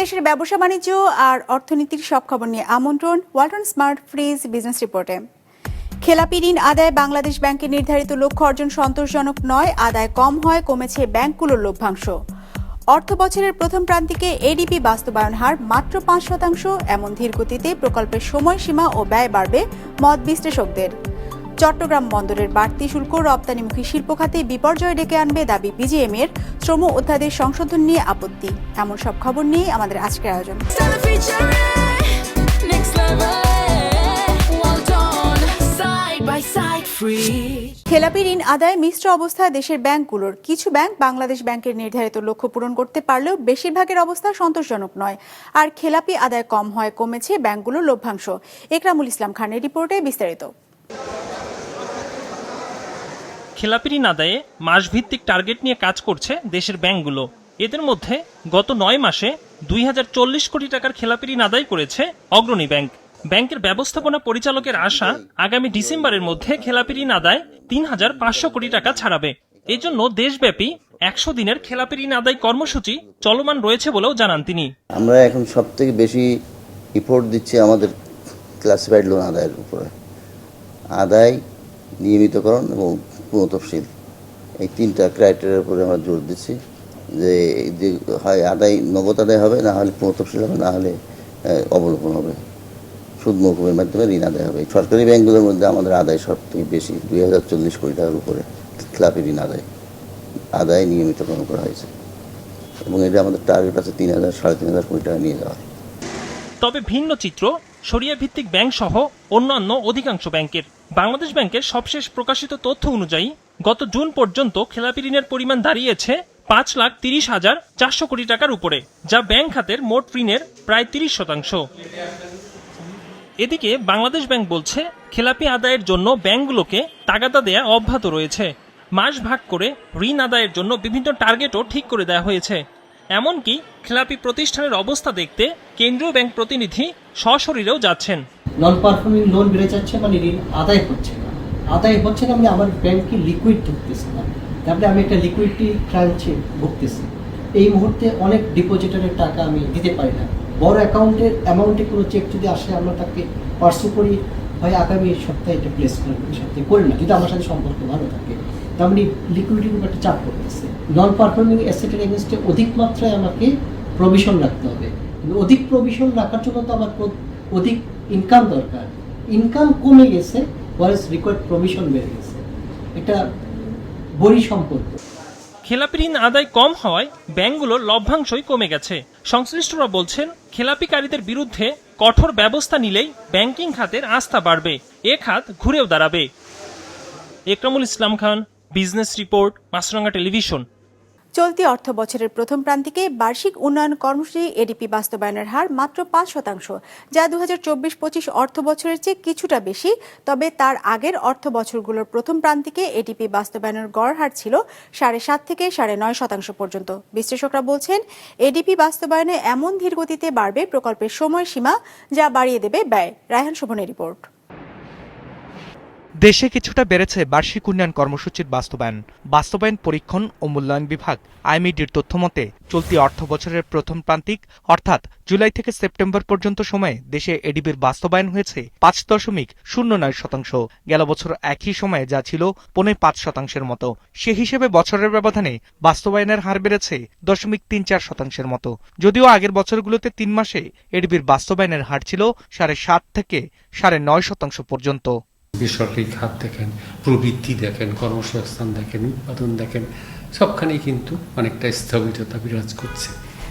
দেশ বিদেশের ব্যবসা বাণিজ্য আর অর্থনীতির সব খবর নিয়ে আমন্ত্রণ ওয়ালটন স্মার্ট ফ্রিজ বিজনেস রিপোর্টে। খেলাপি ঋণ আদায় বাংলাদেশ ব্যাংকের নির্ধারিত লক্ষ্য অর্জন সন্তোষজনক নয়, আদায় কম হয়, কমেছে ব্যাংকগুলোর লভ্যাংশ। অর্থ বছরের প্রথম প্রান্তিকে এডিপি বাস্তবায়ন হার মাত্র পাঁচ শতাংশ, এমন ধীরগতিতে প্রকল্পের সময়সীমা ও ব্যয় বাড়বে মত বিশ্লেষকদের। চট্টগ্রাম বন্দরের বাড়তি শুল্ক রপ্তানিমুখী শিল্প খাতে বিপর্যয় ডেকে আনবে দাবি বিজিএম এর শ্রম অধ্যাদেশ সংশোধন নিয়ে আপত্তি। এমন সব খবর নিয়ে আমাদের আজকের আয়োজন। Side, free. খেলাপি ঋণ আদায় মিশ্র অবস্থায় দেশের ব্যাংকগুলোর। কিছু ব্যাংক বাংলাদেশ ব্যাংকের নির্ধারিত লক্ষ্য পূরণ করতে পারলেও বেশিরভাগের অবস্থা সন্তোষজনক নয়। আর খেলাপি আদায় কম হয় কমেছে ব্যাংকগুলোর লভ্যাংশ। একরামুল ইসলাম খানের রিপোর্টে বিস্তারিত। খেলাপি ঋণ আদায়ে মাসভিত্তিক টার্গেট নিয়ে কাজ করছে দেশের ব্যাংকগুলো। এদের মধ্যে গত নয় মাসে দুই হাজার চল্লিশ কোটি টাকার খেলাপি ঋণ আদায় করেছে অগ্রণী ব্যাংক। ব্যাংকের ব্যবস্থাপনা পরিচালকের আশা আগামী ডিসেম্বরের মধ্যে খেলাপি ঋণ আদায় তিন হাজার পাঁচশো কোটি টাকা ছাড়াবে। এজন্য দেশব্যাপী একশো দিনের খেলাপি ঋণ আদায় কর্মসূচি চলমান রয়েছে বলেও জানান তিনি। আমরা এখন সব থেকে বেশি ইফোর্ট দিচ্ছি আমাদের ক্লাসিফাইড লোন আদায়ের উপরে। আদায়, নিয়মিতকরণ এবং পুনঃতফসিল এই তিনটা ক্রাইটেরিয়ার উপরে আমরা জোর দিচ্ছি যে যে হয় আদায়, নগদ আদায় হবে, না হলে পুনঃতফসিল হবে, না হলে অবলোকন হবে। সুদ মৌকুমের মাধ্যমে ঋণ আদায় হবে। সরকারি ব্যাংকগুলোর মধ্যে আমাদের আদায় সব থেকে বেশি, দুই হাজার চল্লিশ কোটি টাকার উপরে ক্লাবি ঋণ আদায় আদায় নিয়মিতকরণ করা হয়েছে। এবং এটা আমাদের টার্গেট আছে তিন হাজার, সাড়ে তিন হাজার কোটি টাকা নিয়ে যাওয়া তবে ভিন্ন চিত্র সরিয়া ভিত্তিক ব্যাংক সহ অন্যান্য অধিকাংশ ব্যাংকের। বাংলাদেশ ব্যাংকের সবশেষ প্রকাশিত তথ্য অনুযায়ী, গত জুন পর্যন্ত খেলাপি ঋণের পরিমাণ দাঁড়িয়েছে পাঁচ লাখ তিরিশ হাজার চারশো কোটি টাকার উপরে, যা ব্যাংক খাতের মোট ঋণের প্রায় তিরিশ শতাংশ। এদিকে বাংলাদেশ ব্যাংক বলছে, খেলাপি আদায়ের জন্য ব্যাংকগুলোকে তাগাদা দেয়া অব্যাহত রয়েছে। মাস ভাগ করে ঋণ আদায়ের জন্য বিভিন্ন টার্গেটও ঠিক করে দেওয়া হয়েছে। এমনকি খেলাপি প্রতিষ্ঠানের অবস্থা দেখতে কেন্দ্রীয় ব্যাংক প্রতিনিধি সশরীরেও যাচ্ছেন। নন পারফর্মিং লোন বেড়ে যাচ্ছে মানে ঋণ আদায় হচ্ছে না। আদায় হচ্ছে না মানে আমার ব্যাংকে লিকুইড ঢুকতেছে না। তারপরে আমি একটা লিকুইডিটি ক্রাঞ্চে ভুগতেছি। এই মুহূর্তে অনেক ডিপোজিটারের টাকা আমি দিতে পারি না। বড় অ্যাকাউন্টের অ্যামাউন্টে কোনো চেক যদি আসে, আমরা তাকে পার্সু করি হয় আগামী সপ্তাহে এটা প্লেস করি সপ্তাহে করি না, যদি আমার সাথে সম্পর্ক ভালো থাকে। তার মানে লিকুইডিটির উপর একটা চাপ পড়তেছে। নন পারফর্মিং অ্যাসেটের এগেনস্টে অধিক মাত্রায় আমাকে প্রভিশন রাখতে হবে। অধিক প্রভিশন রাখার জন্য তো আমার অধিক ইনকাম দরকার। ইনকাম কমে গেছে ওয়ারেস রিকোয়ার্ড প্রভিশন বেড়ে গেছে। এটা বড়ি সম্পর্ক খেলাপি ঋণ আদায় কম হওয়ায় ব্যাংকগুলোর লভ্যাংশই কমে গেছে। সংশ্লিষ্টরা বলছেন, খেলাপিকারীদের বিরুদ্ধে কঠোর ব্যবস্থা নিলেই ব্যাংকিং খাতের আস্থা বাড়বে, এ খাত ঘুরেও দাঁড়াবে। Ekramul Islam Khan, business report, Maasranga television. চলতি অর্থ বছরের প্রথম প্রান্তিকে বার্ষিক উন্নয়ন কর্মসূচি এডিপি বাস্তবায়নের হার মাত্র পাঁচ শতাংশ, যা দু হাজার চব্বিশ পঁচিশ অর্থ বছরের চেয়ে কিছুটা বেশি। তবে তার আগের অর্থ বছরগুলোর প্রথম প্রান্তিকে এডিপি বাস্তবায়নের গড় হার ছিল সাড়ে সাত থেকে সাড়ে নয় শতাংশ পর্যন্ত। বিশ্লেষকরা বলছেন, এডিপি বাস্তবায়নে এমন ধীর গতিতে বাড়বে প্রকল্পের সময়সীমা যা বাড়িয়ে দেবে ব্যয়। রায়হান শোভনের রিপোর্ট। দেশে কিছুটা বেড়েছে বার্ষিক উন্নয়ন কর্মসূচির বাস্তবায়ন বাস্তবায়ন পরীক্ষণ ও মূল্যায়ন বিভাগ। আইএমইডির তথ্যমতে চলতি অর্থ বছরের প্রথম প্রান্তিক, অর্থাৎ জুলাই থেকে সেপ্টেম্বর পর্যন্ত সময়ে দেশে এডিবির বাস্তবায়ন হয়েছে পাঁচ দশমিক শূন্য নয় শতাংশ। গেল বছর একই সময়ে যা ছিল পৌনে পাঁচ শতাংশের মতো। সে হিসেবে বছরের ব্যবধানে বাস্তবায়নের হার বেড়েছে দশমিক তিন চার শতাংশের মতো। যদিও আগের বছরগুলোতে তিন মাসে এডিবির বাস্তবায়নের হার ছিল সাড়ে সাত থেকে সাড়ে নয় শতাংশ পর্যন্ত। বেসরকারি খাত দেখেন, প্রবৃত্তি দেখেন, কর্মসংস্থান দেখেন, উৎপাদন দেখেন, সবখানেই কিন্তু অনেকটা স্থবিরতা বিরাজ করছে।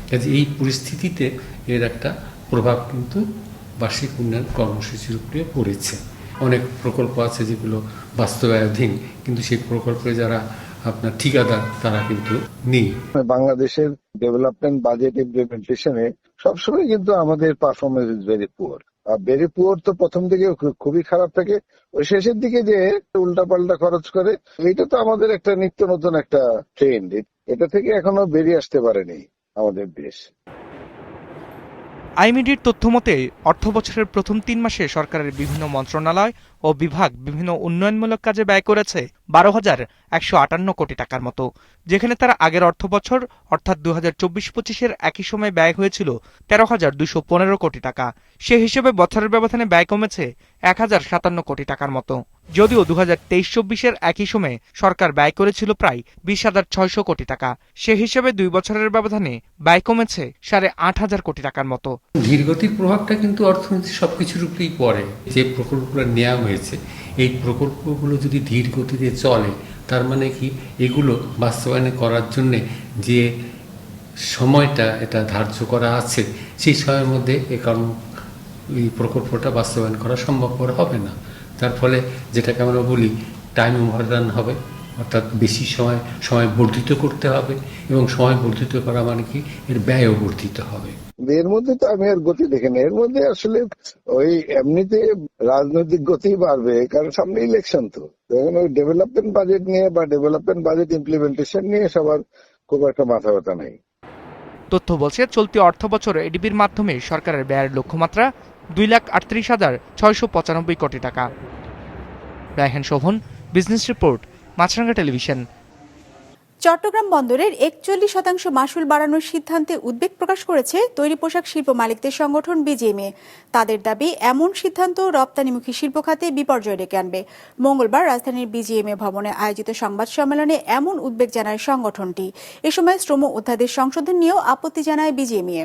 কাজে এই পরিস্থিতিতে এর একটা প্রভাব কিন্তু বার্ষিক উন্নয়ন কর্মসূচির উপরে পড়েছে। অনেক প্রকল্প আছে যেগুলো বাস্তবায়নাধীন কিন্তু সেই প্রকল্পে যারা আপনার ঠিকাদার, তারা কিন্তু নেই। বাংলাদেশের ডেভেলপমেন্ট বাজেট ইমপ্লিমেন্টেশনে সবসময় কিন্তু আমাদের performance is very poor very তো প্রথম দিকে খুবই খারাপ থাকে। ওই শেষের দিকে যে উল্টাপাল্টা খরচ করে, এইটা তো আমাদের একটা নিত্য নতুন একটা ট্রেন্ড এটা থেকে এখনও বেরিয়ে আসতে পারেনি আমাদের দেশ। আইমিডির তথ্য মতে অর্থ বছরের প্রথম তিন মাসে সরকারের বিভিন্ন মন্ত্রণালয় ও বিভাগ বিভিন্ন উন্নয়নমূলক কাজে ব্যয় করেছে বারো হাজার একশো আটান্ন কোটি টাকার মতো, যেখানে তারা আগের অর্থ বছর অর্থাৎ দু হাজার চব্বিশ পঁচিশের একই সময় ব্যয় হয়েছিল তেরো হাজার দুশো পনেরো কোটি টাকা। সে হিসেবে বছরের ব্যবধানে ব্যয় কমেছে এক হাজার সাতান্ন কোটি টাকার মতো। যদিও দু হাজার তেইশ চব্বিশের একই সময়ে সরকার ব্যয় করেছিল প্রায় বিশ হাজার ছয়শো কোটি টাকা, সে হিসেবে দুই বছরের ব্যবধানে ব্যয় কমেছে সাড়ে আট হাজার কোটি টাকার মতো। ধীরগতির প্রভাবটা কিন্তু অর্থনীতি সব কিছুর উপরেই পড়ে। যে প্রকল্পগুলো নেওয়া হয়েছে। এই প্রকল্পগুলো যদি ধীর গতিতে চলে, তার মানে কি? এগুলো বাস্তবায়ন করার জন্যে যে সময়টা এটা ধার্য করা আছে, সেই সময়ের মধ্যে এ কারণ এই প্রকল্পটা বাস্তবায়ন করা সম্ভবপর হবে না। তার ফলে যেটাকে আমরা বলি টাইম ওভাররান হবে, অর্থাৎ বেশি সময় সময় বর্ধিত করতে হবে এবং সময় বর্ধিত করা মানে কি? এর ব্যয়ও বর্ধিত হবে। এর মধ্যে তো আমি আর গতি দেখি না। এর মধ্যে আসলে ওই এমনিতে রাজনৈতিক গতি বাড়বে, কারণ সামনে ইলেকশন তো। এখন ওই ডেভেলপমেন্ট বাজেট নিয়ে বা ডেভেলপমেন্ট বাজেট ইমপ্লিমেন্টেশন নিয়ে সবার খুব একটা মাথা ব্যথা নেই। তথ্য বলছে, চলতি অর্থ বছর এডিবির মাধ্যমে সরকারের ব্যয়ের লক্ষ্যমাত্রা দুই লাখ আটত্রিশ হাজার ছয়শো পঁচানব্বই কোটি টাকা। Raihan Shovon business report Maasranga television Chittagong বন্দরের একচল্লিশ শতাংশ মাসুল বাড়ানোর সিদ্ধান্তে উদ্বেগ প্রকাশ করেছে তৈরি পোশাক শিল্প মালিকদের সংগঠন বিজিএমএ। তাদের দাবি, এমন সিদ্ধান্ত রপ্তানিমুখী শিল্প খাতে বিপর্যয় ডেকে আনবে। মঙ্গলবার রাজধানীর বিজিএমএ ভবনে আয়োজিত সংবাদ সম্মেলনে এমন উদ্বেগ জানায় সংগঠনটি। এ সময় শ্রম অধ্যাদেশ সংশোধন নিয়েও আপত্তি জানায় বিজিএমএ।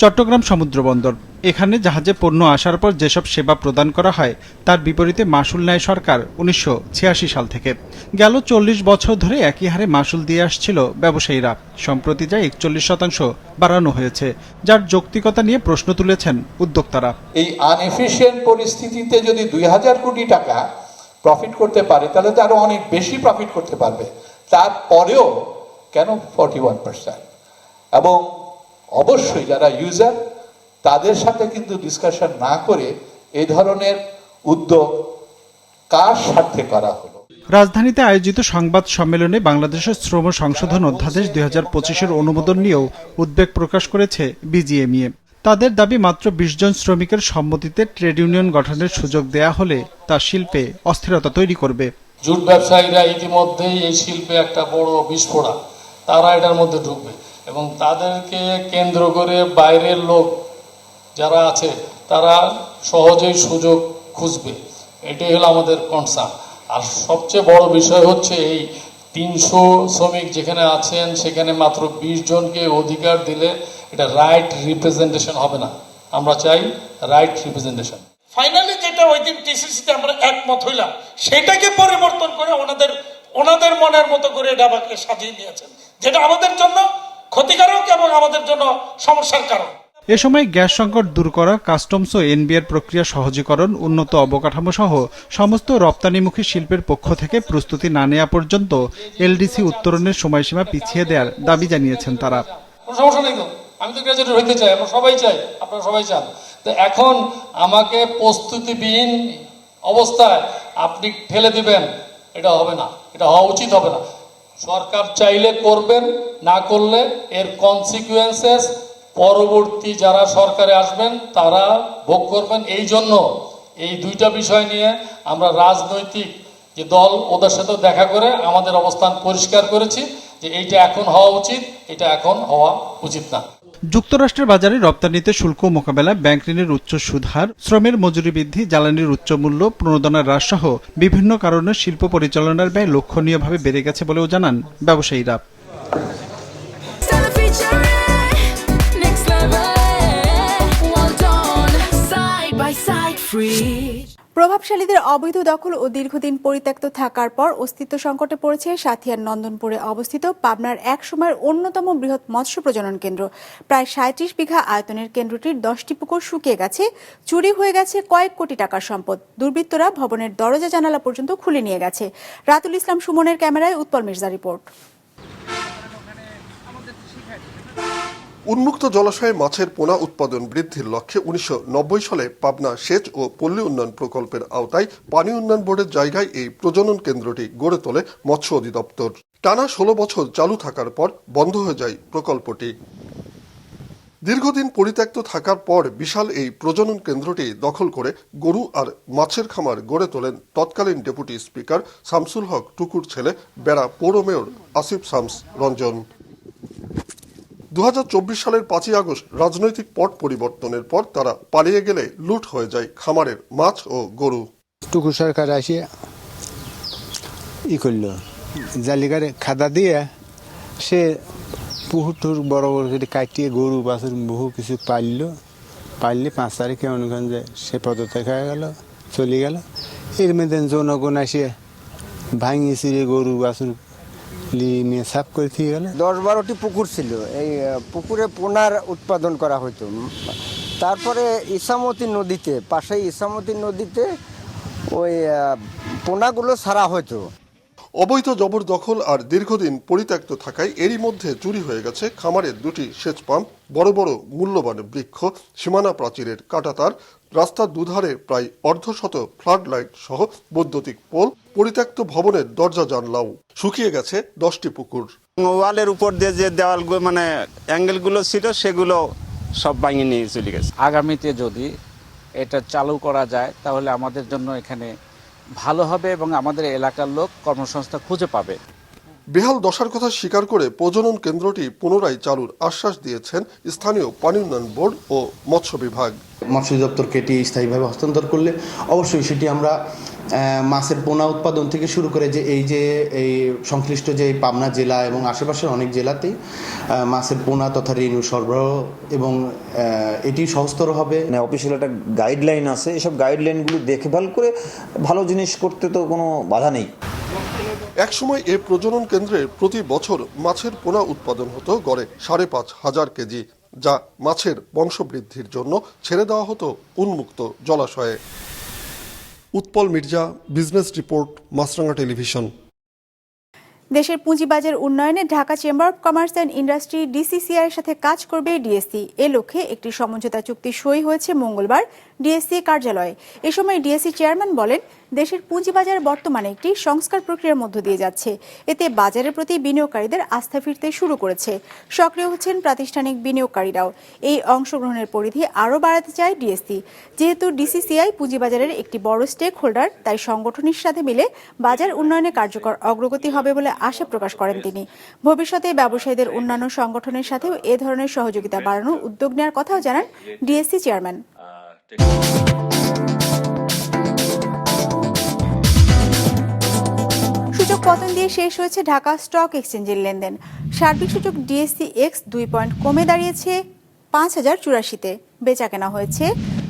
চট্টগ্রাম সমুদ্র বন্দর এখানে জাহাজে পণ্য আসার পর যেসব সেবা প্রদান করা হয়, তার বিপরীতে মাসুল নেয় সরকার উনিশশো ছিয়াশি সাল থেকে। গেল চল্লিশ বছর ধরে একই হারে মাসুল দিয়ে আসছিল ব্যবসায়ীরা। সম্প্রতি যা একচল্লিশ শতাংশ বাড়ানো হয়েছে, যার যৌক্তিকতা নিয়ে প্রশ্ন তুলেছেন উদ্যোক্তারা। এই আনএফিসিয়েন্ট পরিস্থিতিতে যদি দুই হাজার কোটি টাকা প্রফিট করতে পারে, তাহলে তো আরও অনেক বেশি প্রফিট করতে পারবে। তারপরেও কেন ফর্টি ওয়ান পার্সেন্ট এবং অবশ্যই যারা ইউজার তাদের সাথে কিন্তু ডিসকাশন না করে এই ধরনের উদ্যোগ কার স্বার্থে করা হলো? রাজধানীতে আয়োজিত সংবাদ সম্মেলনে বাংলাদেশের শ্রম সংশোধন অধ্যাদেশ দুই হাজার পঁচিশের অনুমোদন নিয়েও উদ্বেগ প্রকাশ করেছে বিজিএমইএ। তাদের দাবি মাত্র বিশ জন শ্রমিকের সম্মতিতে ট্রেড ইউনিয়ন গঠনের সুযোগ দেয়া হলে তা শিল্পে অস্থিরতা তৈরি করবে। জুট ব্যবসায়ীরা ইতিমধ্যেই এই শিল্পে একটা বড় বিস্ফোরা তারা এটার মধ্যে ঢুকবে এবং তাদেরকে কেন্দ্র করে বাইরের লোক যারা আছে, তারা সহজেই সুযোগ খুঁজবে। এটাই হলো আমাদের কনসার্ন আর সবচেয়ে বড় বিষয় হচ্ছে এই তিনশো শ্রমিক যেখানে আছেন, সেখানে মাত্র বিশ জনকে অধিকার দিলে এটা রাইট রিপ্রেজেন্টেশন হবে না। আমরা চাই রাইট রিপ্রেজেন্টেশন ফাইনালি যেটা ওই দিন টিসিসিতে আমরা একমত হইলাম, সেটাকে পরিবর্তন করে ওনাদের ওনাদের মনের মতো করে ডাবাকে সাজিয়ে নিয়েছেন যেটা আমাদের জন্য ক্ষতিকারক এবং আমাদের জন্য সমস্যার কারণ। এ সময় গ্যাস সংকট দূর করা, কাস্টমস ও এনবিআর প্রক্রিয়া সহজীকরণ, উন্নত অবকাঠামো সহ সমস্ত রপ্তানিমুখী শিল্পের পক্ষ থেকে প্রস্তুতি না নেওয়া পর্যন্ত এলডিসি উত্তরণের সময়সীমা পিছিয়ে দেওয়ার দাবি জানিয়েছেন তারা। সমস্যা নেই আমি তো চাই সবাই আপনারা সবাই চান। তো এখন আমাকে প্রস্তুতিবিহীন অবস্থায় আপনি ঠেলে দিবেন, এটা হবে না, এটা হওয়া উচিত হবে না। সরকার চাইলে করবেন, না করলে এর কনসিকুয়েন্সেস পরবর্তী যারা সরকারে আসবেন তারা ভোগ করবেন। এই জন্য এই দুইটা বিষয় নিয়ে আমরা রাজনৈতিক যে দল ওদের সাথে দেখা করে আমাদের অবস্থান পরিষ্কার করেছি যে এইটা এখন হওয়া উচিত এটা এখন হওয়া উচিত না। যুক্তরাষ্ট্রের বাজারে রপ্তানিতে শুল্ক মোকাবেলা ব্যাংক ঋণের উচ্চ সুদহার শ্রমের মজুরি বৃদ্ধি জ্বালানির উচ্চ মূল্য প্রণোদনার হ্রাস সহ বিভিন্ন কারণে শিল্প পরিচালনার ব্যয় লক্ষণীয়ভাবে বেড়ে গেছে বলেও জানান ব্যবসায়ীরা। Side by side, free. প্রভাবশালীদের অবৈধ দখল ও দীর্ঘদিন পরিত্যক্ত থাকার পর অস্তিত্ব সংকটে পড়েছে সাথিয়ার নন্দনপুরে অবস্থিত পাবনার এক সময়ের অন্যতম বৃহৎ মৎস্য প্রজনন কেন্দ্র। প্রায় সাঁত্রিশ বিঘা আয়তনের কেন্দ্রটির দশটি পুকুর শুকিয়ে গেছে চুরি হয়ে গেছে কয়েক কোটি টাকার সম্পদ। দুর্বৃত্তরা ভবনের দরজা জানালা পর্যন্ত খুলে নিয়ে গেছে। রাতুল ইসলাম সুমনের ক্যামেরায় উৎপল মির্জা রিপোর্ট। উন্মুক্ত জলাশয়ে মাছের পোনা উৎপাদন বৃদ্ধির লক্ষ্যে উনিশশো নব্বই সালে পাবনা সেচ ও পল্লী উন্নয়ন প্রকল্পের আওতায় পানি উন্নয়ন বোর্ডের জায়গায় এই প্রজনন কেন্দ্রটি গড়ে তোলে মৎস্য অধিদপ্তর। টানা ষোলো বছর চালু থাকার পর বন্ধ হয়ে যায় প্রকল্পটি। দীর্ঘদিন পরিত্যক্ত থাকার পর বিশাল এই প্রজনন কেন্দ্রটি দখল করে গরু আর মাছের খামার গড়ে তোলেন তৎকালীন ডেপুটি স্পিকার শামসুল হক টুকুর ছেলে বেড়া পৌর মেয়র আসিফ শামস রঞ্জন। দু হাজার চব্বিশ সালের পাঁচই আগস্ট রাজনৈতিক পট পরিবর্তনের পর তারা পালিয়ে গেলে লুট হয়ে যায় খামারের মাছ ও গরু। টুকু সরকার আসে, ই করল জালিকারে খাদা দিয়ে সে পুহুর টুর বড় বড় করে কাটিয়ে গরু, বাছুর, বহু কিছু পাইল পাইলে পাঁচ তারিখে অনুগঞ্জ সে পদত্যাগ হয়ে গেল, চলে গেল। এর মধ্যে জনগণ আসে ভাঙি চিরে গরু, বাছুর সাফ করে দিয়ে গেল? দশ বারোটি পুকুর ছিল। এই পুকুরে পোনার উৎপাদন করা হতো তারপরে ইসামতি নদীতে পাশে ইসামতি নদীতে ওই পোনাগুলো ছাড়া হতো অবৈধ জবরদখল আর দীর্ঘদিন পরিত্যক্ত থাকায় এরই মধ্যে চুরি হয়ে গেছে খামারের দুটি সেচ পাম্প। বড় বড় মূল্যবান বৃক্ষ সীমানা প্রাচীরের কাটাতার রাস্তার দুধারে প্রায় অর্ধশত ফ্লাড লাইট সহ বৈদ্যুতিক পোল পরিত্যক্ত ভবনের দরজা জানলাও শুকিয়ে গেছে দশটি পুকুর। ওয়ালের উপর দিয়ে যে দেওয়াল মানে অ্যাঙ্গেলগুলো ছিল সেগুলো সব ভাঙিয়ে নিয়ে চলে গেছে। আগামীতে যদি এটা চালু করা যায় তাহলে আমাদের জন্য এখানে ভালো হবে এবং আমাদের এলাকার লোক কর্মসংস্থান খুঁজে পাবে। বেহাল দশার কথা স্বীকার করে প্রজনন কেন্দ্রটি পুনরায় চালুর আশ্বাস দিয়েছেন স্থানীয় পানি উন্নয়ন বোর্ড ও মৎস্য বিভাগ। মৎস্য দপ্তরকে এটি স্থায়ীভাবে হস্তান্তর করলে অবশ্যই সেটি আমরা মাছের পোনা উৎপাদন থেকে শুরু করে যে এই যে এই সংশ্লিষ্ট যে পাবনা জেলা এবং আশেপাশের অনেক জেলাতেই মাছের পোনা তথা রেণু সরবরাহ এবং এটি সহজতর হবে। মানে অফিসিয়াল একটা গাইডলাইন আছে। এসব গাইডলাইনগুলো দেখভাল করে ভালো জিনিস করতে তো কোনো বাধা নেই। একসময় এ প্রজনন কেন্দ্রে প্রতি বছর মাছের পোনা উৎপাদন হতো গড়ে সাড়ে পাঁচ হাজার কেজি যা মাছের বংশবৃদ্ধির জন্য ছেড়ে দেওয়া হতো উন্মুক্ত জলাশয়ে। Utpal Mirza, business report, Maasranga television. দেশের পুঁজিবাজার উন্নয়নে Dhaka chamber of commerce and industry DCCI এর সাথে কাজ করবে ডিএসসি। এ লক্ষ্যে একটি সমঝোতা চুক্তি সই হয়েছে মঙ্গলবার ডিএসসি কার্যালয়ে। এ সময় ডিএসসি চেয়ারম্যান বলেন দেশের পুঁজিবাজার বর্তমানে একটি সংস্কার প্রক্রিয়ার মধ্য দিয়ে যাচ্ছে। এতে বাজারের প্রতি বিনিয়োগকারীদের আস্থা ফিরতে শুরু করেছে। সক্রিয় হচ্ছেন প্রাতিষ্ঠানিক বিনিয়োগকারীরাও। এই অংশগ্রহণের পরিধি আরও বাড়াতে চায় ডিএসসি। যেহেতু ডিসিসিআই পুঁজিবাজারের একটি বড় স্টেক হোল্ডার তাই সংগঠনের সাথে মিলে বাজার উন্নয়নে কার্যকর অগ্রগতি হবে বলে আশা প্রকাশ করেন তিনি। ভবিষ্যতে ব্যবসায়ীদের অন্যান্য সংগঠনের সাথেও এ ধরনের সহযোগিতা বাড়ানোর উদ্যোগ নেওয়ার কথাও জানান ডিএসসি চেয়ারম্যান। পতন দিয়ে শেষ হয়েছে ঢাকা স্টক এক্সচেঞ্জের লেনদেন। সার্বিক সূচক ডিএসসি এক্স দুই পয়েন্ট কমে দাঁড়িয়েছে পাঁচ হাজার চুরাশিতে। বেচা কেনা হয়েছে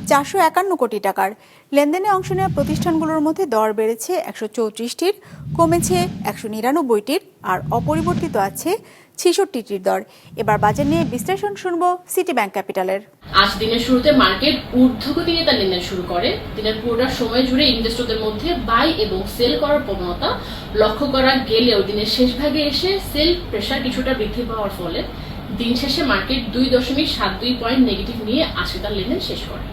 চারশো একান্ন কোটি টাকার। লেনদেনে অংশ নেওয়া প্রতিষ্ঠানগুলোর মধ্যে দর বেড়েছে একশো চৌত্রিশটির, কমেছে একশো নিরানব্বইটির, আর অপরিবর্তিত আছে ছেষট্টিটির দর। এবার বাজার নিয়ে বিশ্লেষণ শুনব সিটি ব্যাংক ক্যাপিটালের আজ দিনের শুরুতে মার্কেট ঊর্ধ্বগতি নিয়ে তার লেনদেন শুরু করে। দিনের পুরোটা সময় জুড়ে ইনভেস্টরদের মধ্যে বাই এবং সেল করার প্রবণতা লক্ষ্য করা গেলেও দিনের শেষ ভাগে এসে সেল প্রেশার কিছুটা বৃদ্ধি পাওয়ার ফলে দিন শেষে মার্কেট দুই দশমিক সাত দুই পয়েন্ট নেগেটিভ নিয়ে আজকে তার লেনদেন শেষ করে।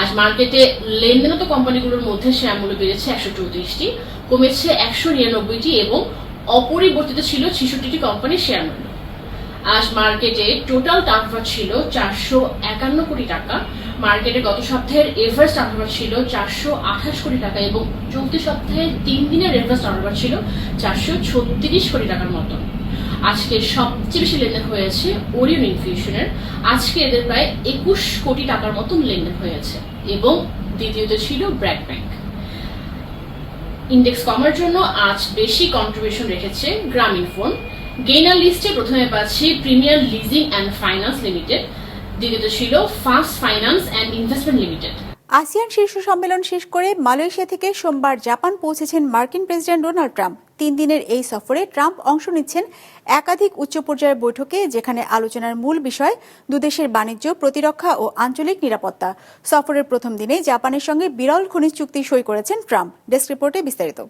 আজ মার্কেটে লেনদেনত কোম্পানিগুলোর মধ্যে শেয়ার মূল্য বেড়েছে একশো চৌত্রিশটি, কমেছে একশো নিরানব্বইটি এবং অপরিবর্তিত ছিল ছেষট্টিটি কোম্পানির শেয়ার মূল্য আজ মার্কেটে টোটাল টার্নওভার ছিল চারশো একান্ন কোটি টাকা। মার্কেটে গত সপ্তাহের এভারেজ টার্নওভার ছিল চারশো আঠাশ কোটি টাকা এবং চলতি সপ্তাহে তিন দিনের এভারেজ টার্নওভার ছিল চারশো ছত্রিশ কোটি টাকার মতন আজকে সবচেয়ে বেশি লেনদেন হয়েছে ওরিয়ন ইনফিউশনের আজকে এদের প্রায় একুশ কোটি টাকার মতন লেনদেন হয়েছে এবং দ্বিতীয়ত ছিল ব্র্যাক ব্যাংক ইন্ডেক্স কমার জন্য আজ বেশি কন্ট্রিবিউশন রেখেছে গ্রামীণ ফোন গেইনার লিস্টে প্রথমে পাচ্ছি premier leasing and finance limited দ্বিতীয়ত ছিল first finance and investment limited ASEAN শীর্ষ সম্মেলন শেষ করে মালয়েশিয়া থেকে সোমবার জাপান পৌঁছেছেন মার্কিন প্রেসিডেন্ট ডোনাল্ড ট্রাম্প। তিন দিনের এই সফরে ট্রাম্প অংশ নিচ্ছেন একাধিক উচ্চ পর্যায়ের বৈঠকে, যেখানে আলোচনার মূল বিষয় দুদেশের বাণিজ্য, প্রতিরক্ষা ও আঞ্চলিক নিরাপত্তা। সফরের প্রথম দিনে জাপানের সঙ্গে বিরল খনিজ চুক্তি সই করেছেন ট্রাম্প। ডেস্ক রিপোর্টে বিস্তারিত।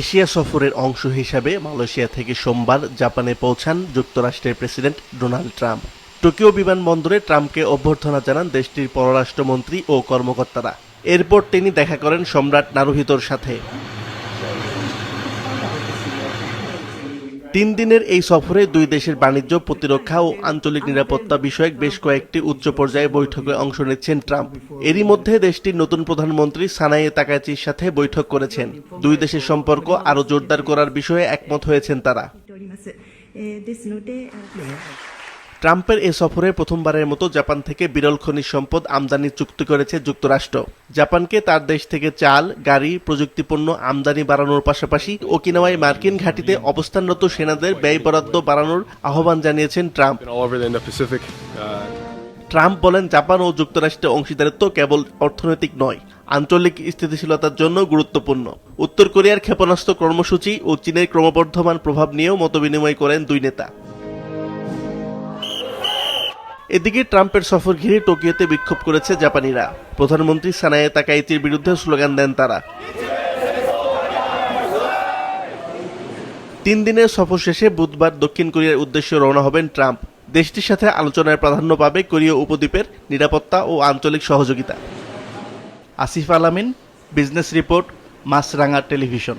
এশিয়া সফরের অংশ হিসাবে মালয়েশিয়া থেকে সোমবার জাপানে পৌঁছান যুক্তরাষ্ট্রের প্রেসিডেন্ট ডোনাল্ড ট্রাম্প। টোকিও বিমানবন্দরে ট্রাম্পকে অভ্যর্থনা জানান দেশটির পররাষ্ট্রমন্ত্রী ও কর্মকর্তারা। এরপর তিনি দেখা করেন সম্রাট নারুহিতোর সাথে। তিন দিনের এই সফরে দুই দেশের বাণিজ্য, প্রতিরক্ষা ও আঞ্চলিক নিরাপত্তা বিষয়ক বেশ কয়েকটি উচ্চ পর্যায়ে বৈঠকে অংশ নিচ্ছেন ট্রাম্প। এরই মধ্যে দেশটির নতুন প্রধানমন্ত্রী সানায়ে তাকাচির সাথে বৈঠক করেছেন। দুই দেশের সম্পর্ক আরও জোরদার করার বিষয়ে একমত হয়েছেন তারা। ট্রাম্পের এ সফরে প্রথমবারের মতো জাপান থেকে বিরল খনিজ সম্পদ আমদানি চুক্তি করেছে যুক্তরাষ্ট্র। জাপানকে তার দেশ থেকে চাল গাড়ি প্রযুক্তিপণ্য আমদানি বাড়ানোর পাশাপাশি ওকিনাওয়ায় মার্কিন ঘাঁটিতে অবস্থানরত সেনাদের ব্যয় বরাদ্দ বাড়ানোর আহ্বান জানিয়েছেন ট্রাম্প। ট্রাম্প বলেন জাপান ও যুক্তরাষ্ট্রের অংশীদারিত্ব কেবল অর্থনৈতিক নয় আঞ্চলিক স্থিতিশীলতার জন্য গুরুত্বপূর্ণ। উত্তর কোরিয়ার ক্ষেপণাস্ত্র কর্মসূচি ও চীনের ক্রমবর্ধমান প্রভাব নিয়েও মতবিনিময় করেন দুই নেতা। এদিকে ট্রাম্পের সফর ঘিরে টোকিওতে বিক্ষোভ করেছে জাপানিরা। প্রধানমন্ত্রী সানায়ে তাকাইচির বিরুদ্ধে স্লোগান দেন তারা। তিন দিনের সফর শেষে বুধবার দক্ষিণ কোরিয়ার উদ্দেশ্যে রওনা হবেন ট্রাম্প। দেশটির সাথে আলোচনায় প্রাধান্য পাবে কোরীয় উপদ্বীপের নিরাপত্তা ও আঞ্চলিক সহযোগিতা। আসিফ আলামিন বিজনেস রিপোর্ট, মাছরাঙা টেলিভিশন।